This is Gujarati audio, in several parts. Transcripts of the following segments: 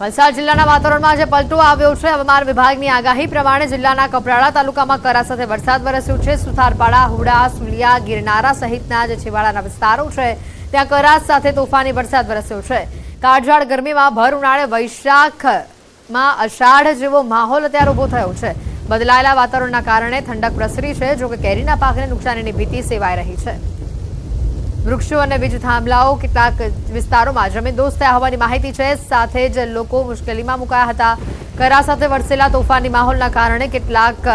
વલસાડ જિલ્લાના વાતાવરણમાં આજે પલટો આવ્યો છે. હવામાન વિભાગની આગાહી પ્રમાણે જિલ્લાના કપરાડા તાલુકામાં કરા સાથે વરસાદ વરસ્યો છે. સુથારપાડા, હુડા, સુલિયા, ગિરનારા સહિતના જે છેવાડાના વિસ્તારો છે, ત્યાં કરા સાથે તોફાની વરસાદ વરસ્યો છે. કાળઝાળ ગરમીમાં ભર ઉનાળે વૈશાખમાં અષાઢ જેવો માહોલ અત્યારે ઊભો થયો છે. બદલાયેલા વાતાવરણના કારણે ઠંડક પ્રસરી છે, જોકે કેરીના પાકને નુકસાનીની ભીતિ સેવાઈ રહી છે. વૃક્ષો અને વીજ થાંભલાઓ કેટલાક વિસ્તારોમાં જમીનદોસ્ત થયા હોવાની માહિતી છે. સાથે જ લોકો મુશ્કેલીમાં મુકાયા હતા. કરા સાથે વરસેલા તોફાની માહોલના કારણે કેટલાક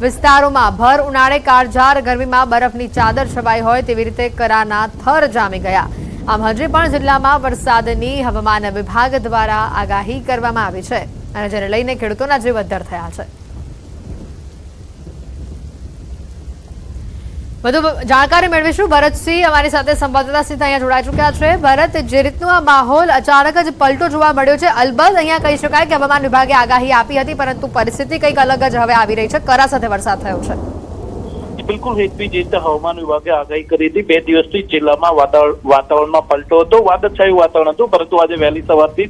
વિસ્તારોમાં ભર ઉનાળે કાળઝાળ, ગરમીમાં બરફની ચાદર છવાઈ હોય તેવી રીતે કરાના થર જામી ગયા. આમ હજી પણ જિલ્લામાં વરસાદની હવામાન વિભાગ દ્વારા આગાહી કરવામાં આવી છે અને જેને લઈને ખેડૂતોના જીવ અદ્ધર થયા છે. વધુ જાણકારી મેળવીશું. ભરતસિંહ અમારી સાથે સંવાદદાતા સીધા અહીંયા જોડાઈ ચૂક્યા છે. ભરત, જે રીતનું આ માહોલ અચાનક જ પલટો જોવા મળ્યો છે, અલબત્ત અહીંયા કહી શકાય કે હવામાન વિભાગે આગાહી આપી હતી, પરંતુ પરિસ્થિતિ કંઈક અલગ જ હવે આવી રહી છે. કરા સાથે વરસાદ થયો છે. બિલકુલ હેતવી જે હવામાન વિભાગે આગાહી કરી હતી. બે દિવસથી જિલ્લામાં વાતાવરણ વાતાવરણમાં પલટો હતો. વાદળછાયું વાતાવરણ હતું, પરંતુ આજે વહેલી સવારથી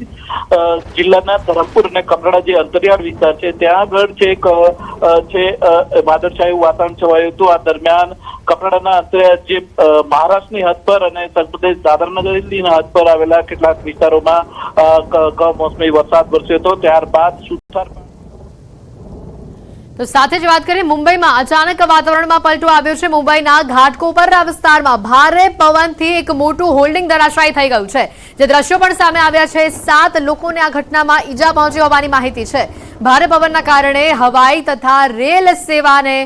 જિલ્લાના ધરમપુર અને કપરાડા જે અંતરિયાળ વિસ્તાર છે, ત્યાં આગળ છે એક છે વાદળછાયું વાતાવરણ છવાયું હતું. આ દરમિયાન કપરાડાના અંતરિયાળ જે મહારાષ્ટ્રની હદ પર અને સંપ્રદેશ દાદરાનગરીના હદ પર આવેલા કેટલાક વિસ્તારોમાં કમોસમી વરસાદ વરસ્યો હતો. ત્યારબાદ સુથાર તો સાથે જ વાત કરીએ, મુંબઈમાં અચાનક વાતાવરણમાં પલટો આવ્યો છે. મુંબઈના ઘાટકોપરના વિસ્તારમાં ભારે પવનથી એક મોટું હોલ્ડિંગ ધરાશાયી થઈ ગયું છે. જે દ્રશ્યો પણ સામે આવ્યા છે, સાત લોકોને આ ઘટનામાં ઈજા પહોંચી હોવાની માહિતી છે. ભારે પવનના કારણે હવાઈ તથા રેલ સેવાને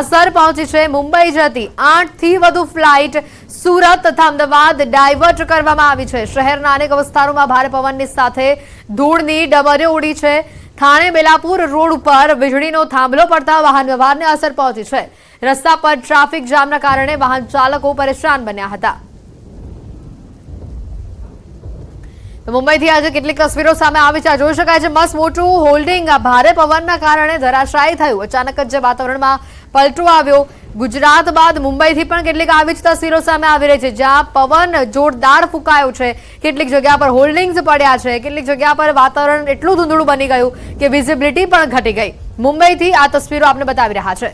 અસર પહોંચી છે. મુંબઈ જતી આઠથી વધુ ફ્લાઇટ સુરત તથા અમદાવાદ ડાયવર્ટ કરવામાં આવી છે. શહેરના અનેક વિસ્તારોમાં ભારે પવનની સાથે ધૂળની ડમરીઓ ઉડી છે. થાણે બેલાપુર રોડ ઉપર વીજળીનો થાંભલો પડતા વાહન વ્યવહારને અસર પહોંચી છે. રસ્તા પર ટ્રાફિક જામના કારણે વાહન ચાલકો પરેશાન બન્યા હતા. મુંબઈથી આજે કેટલીક તસવીરો સામે આવી છે. જોઈ શકાય છે, મસ્ત મોટું હોલ્ડિંગ. આ ભારે પવનના કારણે ધરાશાયી થયું. અચાનક જે વાતાવરણમાં પલટો આવ્યો ગુજરાત બાદ મુંબઈથી પણ કેટલીક આવી જ તસવીરો સામે આવી રહી છે, જ્યાં પવન જોરદાર ફૂંકાયો છે. કેટલીક જગ્યા પર હોલ્ડિંગ્સ પડ્યા છે, કેટલીક જગ્યા પર વાતાવરણ એટલું ધૂંધળું બની ગયું કે વિઝિબિલિટી પણ ઘટી ગઈ. મુંબઈથી આ તસવીરો આપને બતાવી રહ્યા છે.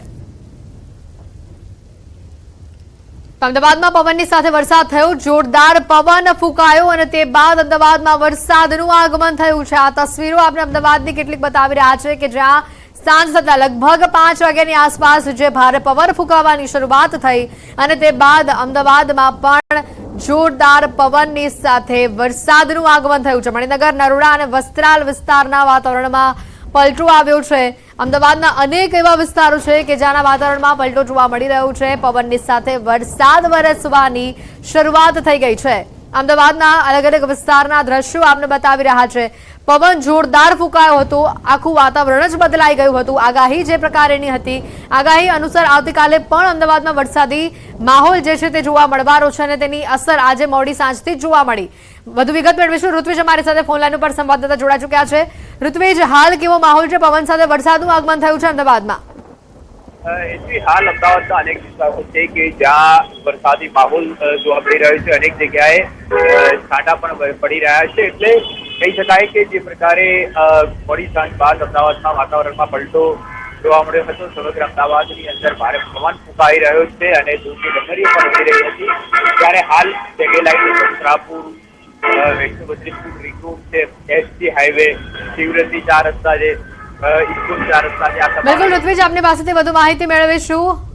અમદાવાદમાં પવનની સાથે વરસાદ થયો, જોરદાર પવન ફૂંકાયો અને તે બાદ અમદાવાદમાં વરસાદનું આગમન થયું છે. આ તસવીરો આપણે અમદાવાદની કેટલીક બતાવી રહ્યા છે કે જ્યાં સાંજ થતા લગભગ પાંચ વાગ્યાની આસપાસ જે ભારે પવન ફૂંકાવાની શરૂઆત થઈ અને તે બાદ અમદાવાદમાં પણ જોરદાર પવનની સાથે વરસાદનું આગમન થયું છે. મણિનગર, નરોડા અને વસ્ત્રાલ વિસ્તારના વાતાવરણમાં પલટો આવ્યો છે. અમદાવાદના અનેક એવા વિસ્તારો છે કે જ્યાંના વાતાવરણમાં પલટો જોવા મળી રહ્યો છે. પવનની સાથે વરસાદ વરસવાની શરૂઆત થઈ ગઈ છે. અમદાવાદના અલગ અલગ વિસ્તારના દ્રશ્યો આપને બતાવી રહ્યા છે. પવન જોરદાર ફૂંકાયો હતો. આખું વાતાવરણ જ બદલાઈ ગયું હતું. આગાહી જે પ્રકારેની હતી, આગાહી અનુસાર આવતીકાલે પણ અમદાવાદમાં વરસાદી માહોલ જે છે તે જોવા મળવાનો છે અને તેની અસર આજે મોડી સાંજથી જોવા મળી. વધુ વિગત મેળવીશું. ઋત્વિજ અમારી સાથે ફોન લાઈન ઉપર સંવાદદાતા જોડા ચૂક્યા છે. ઋત્વિજ, હાલ કેવો માહોલ છે? પવન સાથે વરસાદનું આગમન થયું છે અમદાવાદમાં. એથી હાલ અમદાવાદના અનેક વિસ્તારો છે કે જ્યાં વરસાદી માહોલ જોવા મળી રહ્યો છે. અનેક જગ્યાએ છાંટા પણ પડી રહ્યા છે. એટલે કહી શકાય કે જે પ્રકારે મોડી સાંજ બાદ અમદાવાદના વાતાવરણમાં પલટો જોવા મળ્યો હતો. સમગ્ર અમદાવાદની અંદર ભારે પવન ફૂંકાઈ રહ્યો છે અને દૂરની ડમરીઓ પણ ઉડી રહી હતી. ત્યારે હાલ ચેગેલાઈ વસ્ત્રાપુર અ, વૈષ્ણવ બદ્રીપુર રીકરૂટ છે. એસટી હાઈવે શિવરતી ચાર રસ્તા છે. બિલકુલ ઋત્વિજ આપની પાસેથી વધુ માહિતી મેળવીશું.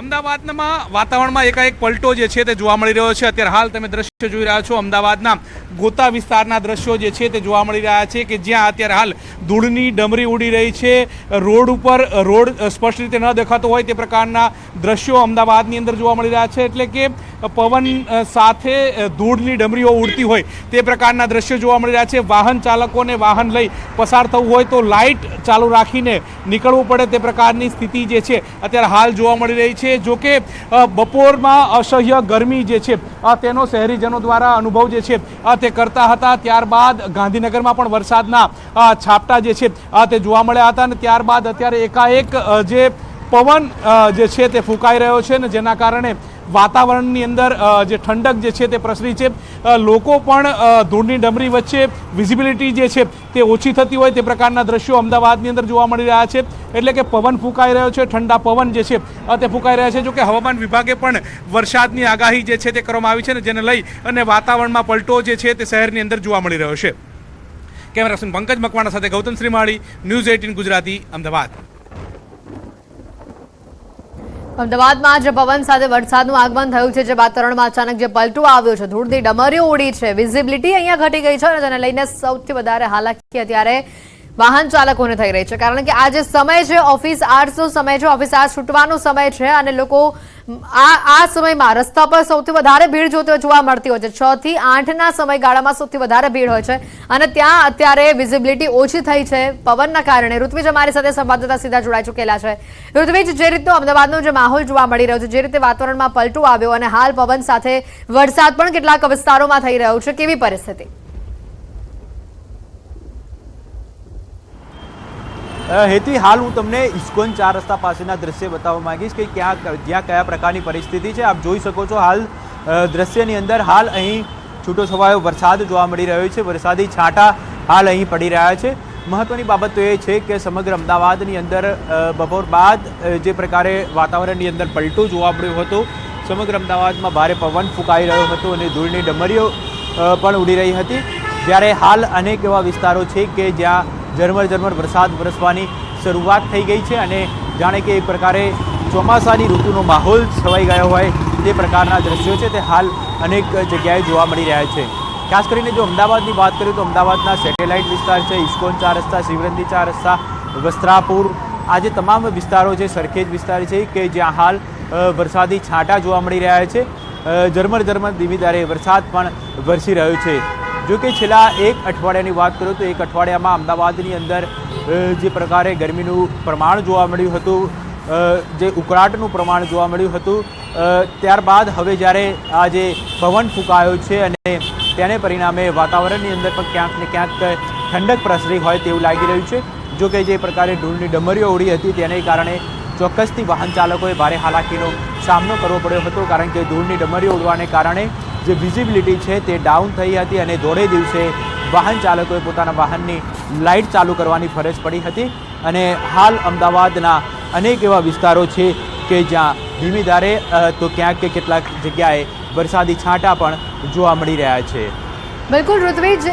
અમદાવાદમાં વાતાવરણમાં એકાએક પલટો જે છે તે જોવા મળી રહ્યો છે. અત્યારે હાલ તમે દ્રશ્ય જોઈ રહ્યા છો. અમદાવાદના ગોતા વિસ્તારના દ્રશ્યો જે છે તે જોવા મળી રહ્યા છે કે જ્યાં અત્યારે હાલ ધૂળની ડમરી ઉડી રહી છે. રોડ ઉપર, રોડ સ્પષ્ટ રીતે ન દેખાતો હોય તે પ્રકારના દ્રશ્યો અમદાવાદની અંદર જોવા મળી રહ્યા છે. એટલે કે પવન સાથે ધૂળની ડમરીઓ ઉડતી હોય તે પ્રકારના દ્રશ્યો જોવા મળી રહ્યા છે. વાહન ચાલકોને વાહન લઈ પસાર થવું હોય તો લાઇટ ચાલુ રાખીને નીકળવું પડે તે પ્રકારની સ્થિતિ જે છે અત્યારે હાલ જોવા મળી રહી છે. જો કે બપોરમાં અસહ્ય ગરમી જે છે તેનો શહેરીજનો દ્વારા અનુભવ જે છે તે કરતા હતા. ત્યારબાદ ગાંધીનગરમાં પણ વરસાદના છાપટા જે છે તે જોવા મળ્યા હતા અને ત્યારબાદ અત્યારે એકાએક જે પવન જે છે તે ફૂંકાઈ રહ્યો છે ને જેના કારણે વાતાવરણની અંદર જે ઠંડક જે છે તે પ્રસરી છે. લોકો પણ ધૂળની ડમરી વચ્ચે વિઝિબિલિટી જે છે તે ઓછી થતી હોય તે પ્રકારના દ્રશ્યો અમદાવાદની અંદર જોવા મળી રહ્યા છે. એટલે કે પવન ફૂંકાઈ રહ્યો છે, ઠંડા પવન જે છે તે ફૂંકાઈ રહ્યા છે. જો કે હવામાન વિભાગે પણ વરસાદની આગાહી જે છે તે કરવામાં આવી છે ને જેને લઈ અને વાતાવરણમાં પલટો જે છે તે શહેરની અંદર જોવા મળી રહ્યો છે. કેમેરાસન પંકજ મકવાણા સાથે ગૌતમ શ્રીમાળી, ન્યૂઝ એઇટીન ગુજરાતી, અમદાવાદ. અમદાવાદમાં આજે પવન સાથે વરસાદનું આગમન થયું છે, જે વાતાવરણમાં અચાનક જે પલટો આવ્યો છે, ધૂળની ડમરીઓ ઉડી છે. વિઝિબિલિટી અહીંયા ઘટી ગઈ છે અને તેને લઈને સૌથી વધારે હાલાકી અત્યારે વાહન ચાલકોને થઈ રહી છે. કારણ કે આ જે સમય છે, ઓફિસ આર્સનો સમય છે, ઓફિસ આર્સ છૂટવાનો સમય છે અને લોકો આ આ સમયમાં રસ્તા પર સૌથી વધારે ભીડ જોતો જોવા મળતી હોય છે. છ થી આઠના સમયગાળામાં સૌથી વધારે ભીડ હોય છે અને ત્યાં અત્યારે વિઝિબિલિટી ઓછી થઈ છે. પવનના કારણે ઋત્વિજ અમારી સાથે સંવાદદાતા સીધા જોડાઈ ચૂકેલા છે. ઋત્વિજ, જે રીતનો અમદાવાદનો જે માહોલ જોવા મળી રહ્યો છે, જે રીતે વાતાવરણમાં પલટો આવ્યો અને હાલ પવન સાથે વરસાદ પણ કેટલાક વિસ્તારોમાં થઈ રહ્યો છે, કેવી પરિસ્થિતિ? અ, હેતવી હાલ હું તમને ઇસ્કોન ચાર રસ્તા પાસેના દ્રશ્ય બતાવવા માંગીશ કે ક્યાં જ્યાં કયા પ્રકારની પરિસ્થિતિ છે. આપ જોઈ શકો છો હાલ દ્રશ્યની અંદર હાલ અહીં છૂટો છવાયો વરસાદ જોવા મળી રહ્યો છે. વરસાદી છાંટા હાલ અહીં પડી રહ્યા છે. મહત્ત્વની બાબત તો એ છે કે સમગ્ર અમદાવાદની અંદર બપોર બાદ જે પ્રકારે વાતાવરણની અંદર પલટો જોવા મળ્યો હતો સમગ્ર અમદાવાદમાં ભારે પવન ફૂંકાઈ રહ્યો હતો અને ધૂળની ડમરીઓ પણ ઉડી રહી હતી. જ્યારે હાલ અનેક એવા વિસ્તારો છે કે જ્યાં ઝરમર ઝરમર વરસાદ વરસવાની શરૂઆત થઈ ગઈ છે અને જાણે કે એક પ્રકારે ચોમાસાની ઋતુનો માહોલ છવાઈ ગયો હોય તે પ્રકારના દ્રશ્યો છે. તે હાલ અનેક જગ્યાએ જોવા મળી રહ્યા છે. ખાસ કરીને જો અમદાવાદની વાત કરીએ તો અમદાવાદના સેટેલાઇટ વિસ્તાર છે, ઇસ્કોન ચાર રસ્તા શિવરંદી ચાર રસ્તા, વસ્ત્રાપુર, આ જે તમામ વિસ્તારો છે, સરખેજ વિસ્તાર છે કે જ્યાં હાલ વરસાદી છાંટા જોવા મળી રહ્યા છે. ઝરમર ઝરમર ધીમી ધારે વરસાદ પણ વરસી રહ્યો છે. જો કે છેલ્લા એક અઠવાડિયાની વાત કરું તો એક અઠવાડિયામાં અમદાવાદની અંદર જે પ્રકારે ગરમીનું પ્રમાણ જોવા મળ્યું હતું જે ઉકળાટનું પ્રમાણ જોવા મળ્યું હતું ત્યારબાદ હવે જ્યારે આ જે પવન ફૂંકાયો છે અને તેને પરિણામે વાતાવરણની અંદર પણ ક્યાંક ને ક્યાંક ઠંડક પ્રસરી હોય તેવું લાગી રહ્યું છે. જો કે જે પ્રકારે ધૂળની ડમરીઓ ઉડી હતી તેને કારણે ચોક્કસથી વાહન ચાલકોએ ભારે હાલાકીનો સામનો કરવો પડ્યો હતો, કારણ કે ધૂળની ડમરીઓ ઉડવાને કારણે જે વિઝિબિલિટી છે તે ડાઉન થઈ હતી અને દોડે દિવસે વાહન ચાલકોએ પોતાના વાહનની લાઇટ ચાલુ કરવાની ફરજ પડી હતી. અને હાલ અમદાવાદના અનેક એવા વિસ્તારો છે કે જ્યાં ધીમી ધારે તો ક્યાંક કે કેટલાક જગ્યાએ વરસાદી છાંટા પણ જોવા મળી રહ્યા છે. બિલકુલ, ઋત્વિજ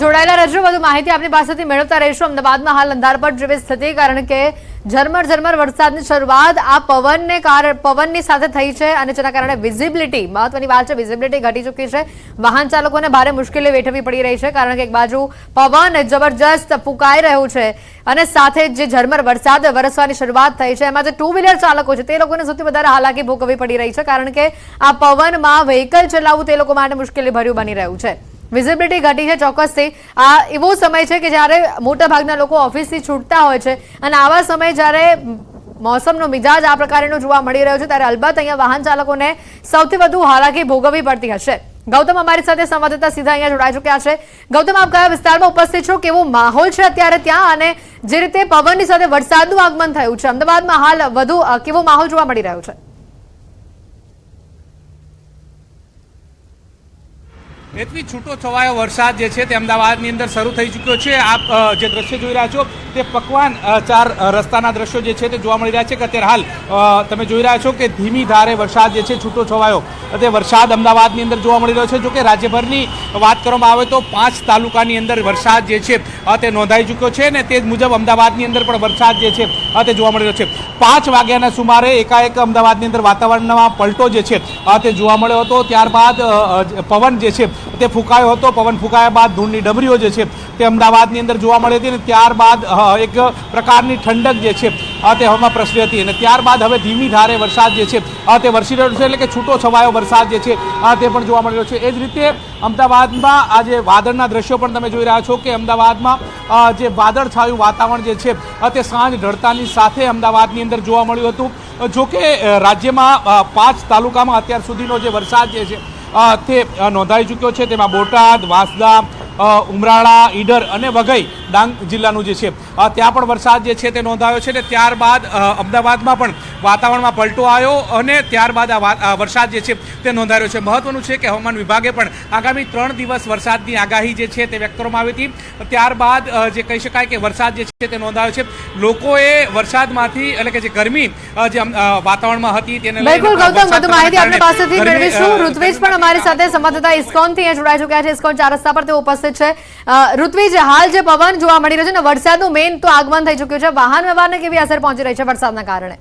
જોડાયેલા રહેજો. વધુ માહિતી આપની પાસેથી મેળવતા રહીશું. અમદાવાદમાં હાલ અંધારપટ જેવી સ્થિતિ, કારણ કે ઝરમર ઝરમર વરસાદની શરૂઆત આ પવનને કારણે પવનની સાથે થઈ છે અને જેના કારણે વિઝિબિલિટી મહત્વની વાત છે વિઝિબિલિટી ઘટી ચૂકી છે. વાહન ચાલકોને ભારે મુશ્કેલી વેઠવી પડી રહી છે કારણ કે એક બાજુ પવન જબરજસ્ત ફૂંકાઈ રહ્યું છે અને સાથે જ ઝરમર વરસાદ વરસવાની શરૂઆત થઈ છે, એમાં જે ટુ વ્હીલર ચાલકો છે, તે લોકોને સૌથી વધારે હાલાકી ભોગવવી પડી રહી છે કારણ કે આ પવનમાં વ્હીકલ ચલાવવું તે લોકો માટે મુશ્કેલી ભર્યું બની રહ્યું છે. વિઝિબિલિટી ઘટી છે ચોક્કસથી. આ એવો સમય છે કે જ્યારે મોટાભાગના લોકો ઓફિસથી છૂટતા હોય છે અને આવા સમયે જ્યારે મોસમનો મિજાજ આ પ્રકારનો જોવા મળી રહ્યો છે, ત્યારે અલબત્ત અહીંયા વાહન ચાલકોને સૌથી વધુ હાલાકી ભોગવવી પડતી હશે. ગૌતમ અમારી સાથે સંવાદદાતા સીધા અહીંયા જોડાઈ ચૂક્યા છે. ગૌતમ, આપ કયા વિસ્તારમાં ઉપસ્થિત છો? કેવો માહોલ છે અત્યારે ત્યાં? અને જે રીતે પવનની સાથે વરસાદનું આગમન થયું છે, અમદાવાદમાં હાલ વધુ કેવો માહોલ જોવા મળી રહ્યો છે? એટલી છૂટો છવાયો વરસાદ જે છે તે અમદાવાદની અંદર શરૂ થઈ ચૂક્યો છે. આપ જે દ્રશ્ય જોઈ રહ્યા છો તે પકવાન ચાર રસ્તાના દ્રશ્યો જે છે તે જોવા મળી રહ્યા છે. કે અત્યારે હાલ તમે જોઈ રહ્યા છો કે ધીમી ધારે વરસાદ જે છે છૂટો છવાયો. તે વરસાદ અમદાવાદની અંદર જોવા મળી રહ્યો છે. જો કે રાજ્યભરની વાત કરવામાં આવે તો પાંચ તાલુકાની અંદર વરસાદ જે છે તે નોંધાઈ ચૂક્યો છે ને તે મુજબ અમદાવાદની અંદર પણ વરસાદ જે છે તે જોવા મળી રહ્યો છે. પાંચ વાગ્યાના સુમારે એકાએક અમદાવાદની અંદર વાતાવરણમાં પલટો જે છે તે જોવા મળ્યો હતો. ત્યારબાદ પવન જે છે તે ફૂંકાયો હતો. પવન ફૂંકાયા બાદ ધૂળની ડમરીઓ જે છે તે અમદાવાદની અંદર જોવા મળી હતી અને ત્યારબાદ એક પ્રકારની ઠંડક જે છે તે હવામાં પ્રસરી હતી. અને ત્યારબાદ હવે ધીમી ધારે વરસાદ જે છે તે વરસી રહ્યો છે એટલે કે છૂટો છવાયો વરસાદ જે છે તે પણ જોવા મળી રહ્યો છે. એ જ રીતે અમદાવાદમાં આજે વાદળના દ્રશ્યો પણ તમે જોઈ રહ્યા છો કે અમદાવાદમાં જે વાદળ છાયું વાતાવરણ જે છે તે સાંજ ઢળતાની સાથે અમદાવાદની અંદર જોવા મળ્યું હતું. અ, જો કે અ, રાજ્યમાં પાંચ તાલુકામાં અત્યાર સુધીનો જે વરસાદ જે છે તે નોંધાઈ ચૂક્યો છે. તેમાં બોટાદ વાંસદા ઉમરાળા ઈડર અને વઘઈ ડાંગ જિલ્લાનું જે છે. ત્યાં પણ વરસાદ જે છે તે નોંધાયો છે ને ત્યારબાદ અમદાવાદમાં પણ વાતાવરણમાં પલટો આવ્યો અને ત્યારબાદ આ વરસાદ જે છે તે નોંધાયો છે. મહત્વનું છે કે હવામાન વિભાગે પણ આગામી ત્રણ દિવસ વરસાદની આગાહી જે છે તે વ્યક્ત કરવામાં આવી હતી. ત્યારબાદ જે કહી શકાય કે વરસાદ જે છે તે નોંધાયો છે. લોકોએ વરસાદમાંથી એટલે કે જે ગરમી જે વાતાવરણમાં હતી તેને બિલકુલ ગૌતમ વધુ માહિતી આપણી પાસેથી મેળવીશું. પણ અમારી સાથે સંવાદદાતા ઇસ્કોનથી જોડાઈ ચુક્યા છે ઇસ્કોન? ચાર રસ્તા પર તેઓ ઉપસ્થિત છે. અ, ઋત્વિજ હાલ જે પવન જોવા મળી રહ્યો છે વરસાદનું મેઇન તો આગમન થઈ ચુક્યું છે. વાહન વ્યવહારને કેવી અસર પહોંચી રહી છે વરસાદના કારણે?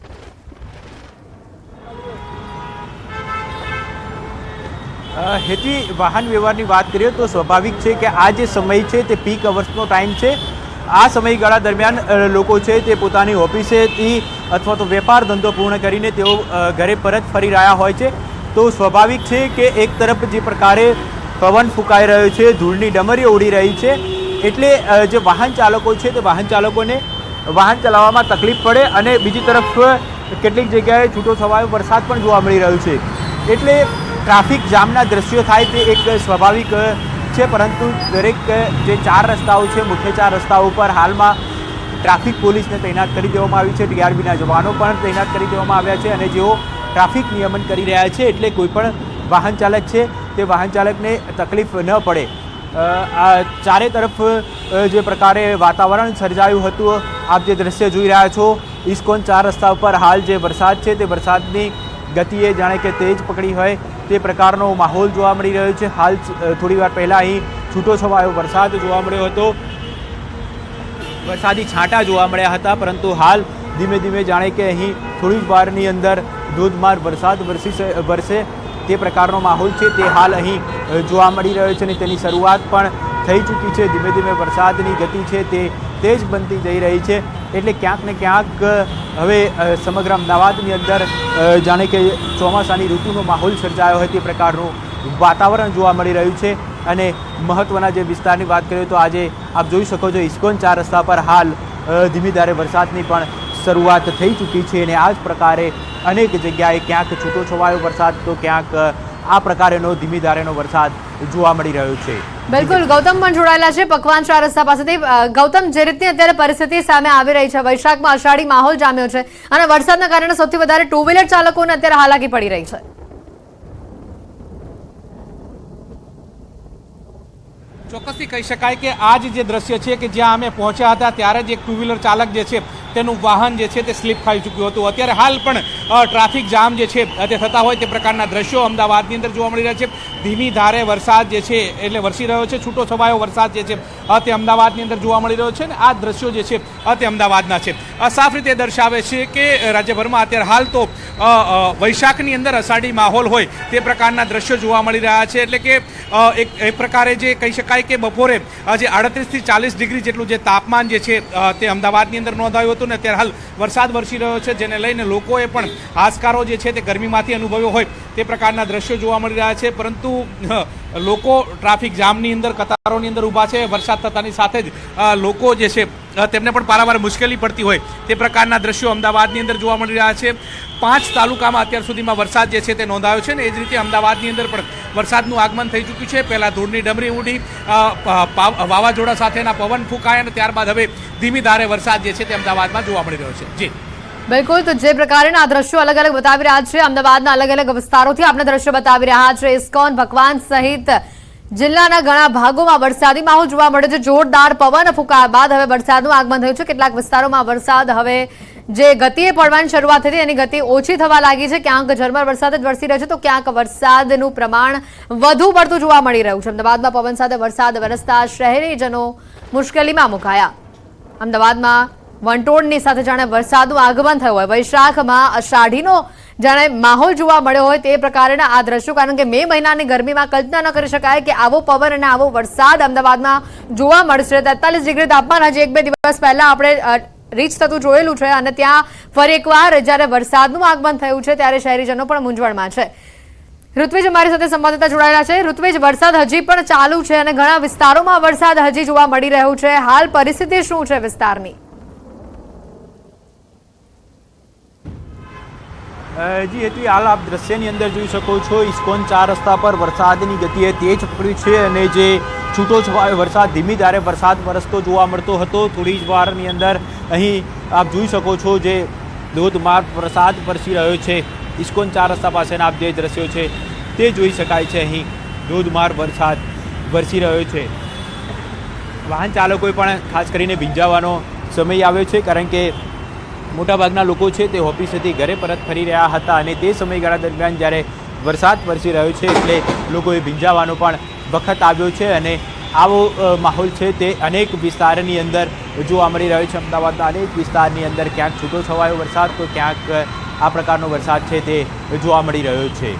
હેતી વાહન વ્યવહારની વાત કરીએ તો સ્વાભાવિક છે કે આ જે સમય છે તે પીક અવર્સનો ટાઈમ છે. આ સમયગાળા દરમિયાન લોકો છે તે પોતાની ઓફિસેથી અથવા તો વેપાર ધંધો પૂર્ણ કરીને તેઓ ઘરે પરત ફરી રહ્યા હોય છે. તો સ્વાભાવિક છે કે એક તરફ જે પ્રકારે પવન ફૂંકાઈ રહ્યો છે, ધૂળની ડમરીઓ ઉડી રહી છે. એટલે જે વાહન ચાલકો છે, તે વાહન ચાલકોને વાહન ચલાવવામાં તકલીફ પડે અને બીજી તરફ કેટલીક જગ્યાએ છૂટો છવાયો વરસાદ પણ જોવા મળી રહ્યો છે. એટલે, ટ્રાફિક જામના દ્રશ્યો થાય તે એક સ્વાભાવિક છે, પરંતુ દરેક જે ચાર રસ્તાઓ છે, મુખ્ય ચાર રસ્તાઓ પર હાલમાં ટ્રાફિક પોલીસને તૈનાત કરી દેવામાં આવી છે. ટીઆરબીના જવાનો પણ તૈનાત કરી દેવામાં આવ્યા છે અને જેઓ ટ્રાફિક નિયમન કરી રહ્યા છે, એટલે કોઈપણ વાહન ચાલક છે તે વાહન ચાલકને તકલીફ ન પડે. આ ચારે તરફ જે પ્રકારે વાતાવરણ સર્જાયું હતું, આપ જે દ્રશ્ય જોઈ રહ્યા છો, ઇસ્કોન ચાર રસ્તા ઉપર હાલ જે વરસાદ છે, તે વરસાદની ગતિએ જાણે કે તેજ પકડી હોય તે પ્રકારનો માહોલ જોવા મળી રહ્યો છે. હાલ થોડીવાર થોડી વાર પહેલાં અહીં છૂટો છવાયો વરસાદ જોવા મળ્યો હતો. વરસાદી છાંટા જોવા મળ્યા હતા, પરંતુ હાલ ધીમે ધીમે જાણે કે અહીં થોડી જ વારની અંદર ધોધમાર વરસાદ વરસી વરસે તે પ્રકારનો માહોલ છે તે હાલ અહીં જોવા મળી રહ્યો છે અને તેની શરૂઆત પણ થઈ ચૂકી છે. ધીમે ધીમે વરસાદની ગતિ છે તે તેજ બનતી જઈ રહી છે. એટલે ક્યાંક ને ક્યાંક હવે સમગ્ર અમદાવાદની અંદર જાણે કે ચોમાસાની ઋતુનો માહોલ સર્જાયો હોય તે પ્રકારનું વાતાવરણ જોવા મળી રહ્યું છે. અને મહત્ત્વના જે વિસ્તારની વાત કરીએ તો આજે આપ જોઈ શકો છો ઇસ્કોન ચાર રસ્તા પર હાલ ધીમી ધારે વરસાદની પણ શરૂઆત થઈ ચૂકી છે અને આ જ પ્રકારે અનેક જગ્યાએ ક્યાંક છૂટો છવાયો વરસાદ તો ક્યાંક આ પ્રકારેનો ધીમી ધારેનો વરસાદ જોવા મળી રહ્યો છે. બિલકુલ. ગૌતમ પણ જોડાયેલા છે પકવાન ચાર રસ્તા પાસેથી. ગૌતમ જે રીતની અત્યારે પરિસ્થિતિ સામે આવી રહી છે વૈશાખમાં અષાઢી માહોલ જામ્યો છે અને વરસાદના કારણે સૌથી વધારે ટુ વ્હીલર ચાલકોને અત્યારે હાલાકી પડી રહી છે. ચોક્કસથી કહી શકાય કે આ જ જે દ્રશ્ય છે કે જ્યાં અમે પહોંચ્યા હતા ત્યારે જ એક ટુ વ્હીલર ચાલક જે છે તેનું વાહન જે છે તે સ્લીપ ખાઈ ચૂક્યું હતું. અત્યારે હાલ પણ ટ્રાફિક જામ જે છે, તે થતા હોય તે પ્રકારના દ્રશ્યો અમદાવાદની અંદર જોવા મળી રહ્યા છે. ધીમી ધારે વરસાદ જે છે, એટલે વરસી રહ્યો છે. છૂટો છવાયો વરસાદ જે છે તે અમદાવાદની અંદર જોવા મળી રહ્યો છે અને આ દ્રશ્યો જે છે તે અમદાવાદના છે. સાફ રીતે દર્શાવે છે કે રાજ્યભરમાં અત્યારે હાલ તો વૈશાખની અંદર અષાઢી માહોલ હોય તે પ્રકારના દ્રશ્યો જોવા મળી રહ્યા છે. એટલે કે એક એક પ્રકારે જે કહી શકાય કે બપોરે જે આડત્રીસથી ચાલીસ ડિગ્રી જેટલું જે તાપમાન જે છે તે અમદાવાદની અંદર નોંધાયું હતું. ને અત્યારે હાલ વરસાદ વરસી રહ્યો છે, જેને લઈને લોકોએ પણ હાશકારો જે છે તે ગરમીમાંથી અનુભવ્યો હોય તે પ્રકારના દ્રશ્યો જોવા મળી રહ્યા છે. પરંતુ લોકો ટ્રાફિક જામની અંદર, કતારોની અંદર ઊભા છે. વરસાદ થતાની સાથે જ લોકો જે છે તેમને પણ પારાવાર મુશ્કેલી પડતી હોય. તે પ્રકારના દ્રશ્યો અમદાવાદની અંદર જોવા મળી રહ્યા છે. પાંચ તાલુકામાં અત્યાર સુધીમાં વરસાદ જે છે તે નોંધાયો છે ને એ જ રીતે અમદાવાદની અંદર પણ વરસાદનું આગમન થઈ ચૂક્યું છે. પહેલાં ધૂળની ડમરી ઉડી વાવાઝોડા સાથેના પવન ફૂંકાયા અને ત્યારબાદ હવે ધીમી ધારે વરસાદ જે છે તે અમદાવાદમાં જોવા મળી રહ્યો છે. જી. બિલકુલ, તો જે પ્રકારના દ્રશ્યો અલગ અલગ બતાવી રહ્યા છે, અમદાવાદના અલગ અલગ વિસ્તારોથી આપણે દ્રશ્યો બતાવી રહ્યા છે. ઇસ્કોન, ભગવાન સહિત જિલ્લાના ઘણા ભાગોમાં વરસાદી માહોલ જોવા મળે છે. જોરદાર પવન ફૂંકાયા બાદ હવે વરસાદનું આગમન થયું છે. કેટલાક વિસ્તારોમાં વરસાદ હવે જે ગતિએ પડવાની શરૂઆત થઈ એની ગતિ ઓછી થવા લાગી છે. ક્યાંક ઝરમર વરસાદ જ વરસી રહ્યો છે, તો ક્યાંક વરસાદનું પ્રમાણ વધુ પડતું જોવા મળી રહ્યું છે. અમદાવાદમાં પવન સાથે વરસાદ વરસતા શહેરીજનો મુશ્કેલીમાં મુકાયા. અમદાવાદમાં વંટોળની સાથે જાણે વરસાદનું આગમન થયું હોય. વૈશાખમાં અષાઢીનો જાણે માહોલ જોવા મળ્યો હોય તે પ્રકારના આ દ્રશ્યો, કારણ કે મે મહિનાની ગરમીમાં કલ્પના ન કરી શકાય કે આવો પવન અને આવો વરસાદ અમદાવાદમાં જોવા મળશે. તેતાલીસ ડિગ્રી તાપમાન હજી એક બે દિવસ પહેલા આપણે રીચ થતું જોયેલું છે અને ત્યાં ફરી એકવાર જ્યારે વરસાદનું આગમન થયું છે ત્યારે શહેરીજનો પણ મૂંઝવણમાં છે. ઋત્વિજ અમારી સાથે સંવાદદાતા જોડાયેલા છે. ઋત્વિજ, વરસાદ હજી પણ ચાલુ છે અને ઘણા વિસ્તારોમાં વરસાદ હજી જોવા મળી રહ્યું છે. હાલ પરિસ્થિતિ શું છે વિસ્તારની? જી હેતુ હાલ આપ દ્રશ્યની અંદર જોઈ શકો છો. ઇસ્કોન ચાર રસ્તા પર વરસાદની ગતિએ તેજ પકડ્યું છે અને જે છૂટો છવાયો વરસાદ, ધીમી ધારે વરસાદ વરસતો જોવા મળતો હતો. થોડી જ વારની અંદર અહીં આપ જોઈ શકો છો જે ધોધમાર વરસાદ વરસી રહ્યો છે. ઇસ્કોન ચાર રસ્તા પાસેના આપ જે દ્રશ્યો છે તે જોઈ શકાય છે. અહીં ધોધમાર વરસાદ વરસી રહ્યો છે. વાહન ચાલકોએ પણ ખાસ કરીને ભીંજાવાનો સમય આવ્યો છે, કારણ કે મોટાભાગના લોકો છે તે ઓફિસેથી ઘરે પરત ફરી રહ્યા હતા અને તે સમયગાળા દરમિયાન જ્યારે વરસાદ વરસી રહ્યો છે એટલે લોકોએ ભીંજાવાનો પણ વખત આવ્યો છે અને આવો માહોલ છે તે અનેક વિસ્તારની અંદર જોવા મળી રહ્યો છે અમદાવાદના અનેક વિસ્તારની અંદર ક્યાંક છૂટો છવાયો વરસાદ તો ક્યાંક આ પ્રકારનો વરસાદ છે તે જોવા મળી રહ્યો છે.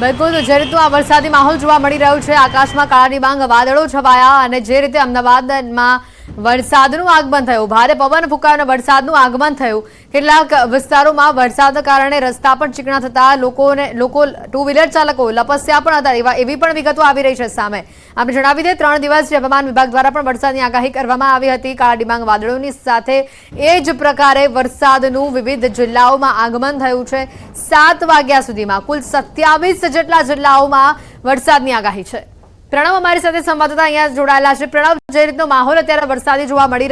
બિલકુલ જે રીતનું આ વરસાદી માહોલ જોવા મળી રહ્યો છે, આકાશમાં કાળા ડિબાંગ વાદળો છવાયા અને જે રીતે અમદાવાદમાં વરસાદનું આગમન થયું. ભારે પવન ફૂંકાયો વરસાદનું આગમન થયું. કેટલાક વિસ્તારોમાં વરસાદના કારણે રસ્તા પણ ચીકણા થતા લોકોને, લોકો ટુ વ્હીલર ચાલકો લપસ્યા પણ હતા. એવા, એવી પણ વિગતો આવી રહી છે સામે. આપણે જણાવી દઈએ, ત્રણ દિવસથી હવામાન વિભાગ દ્વારા પણ વરસાદની આગાહી કરવામાં આવી હતી. કાળા ડિબાંગ વાદળોની સાથે એ જ પ્રકારે વરસાદનું વિવિધ જિલ્લાઓમાં આગમન થયું છે. સાત વાગ્યા સુધીમાં કુલ સત્યાવીસ જેટલા જિલ્લાઓમાં વરસાદની આગાહી છે. પ્રણવ અમારી સાથે સંવાદદાતા અહીંયા જોડાયેલા છે. પ્રણવ, જે રીતનો માહોલ અત્યારે વરસાદી જોવા મળી રહ્યો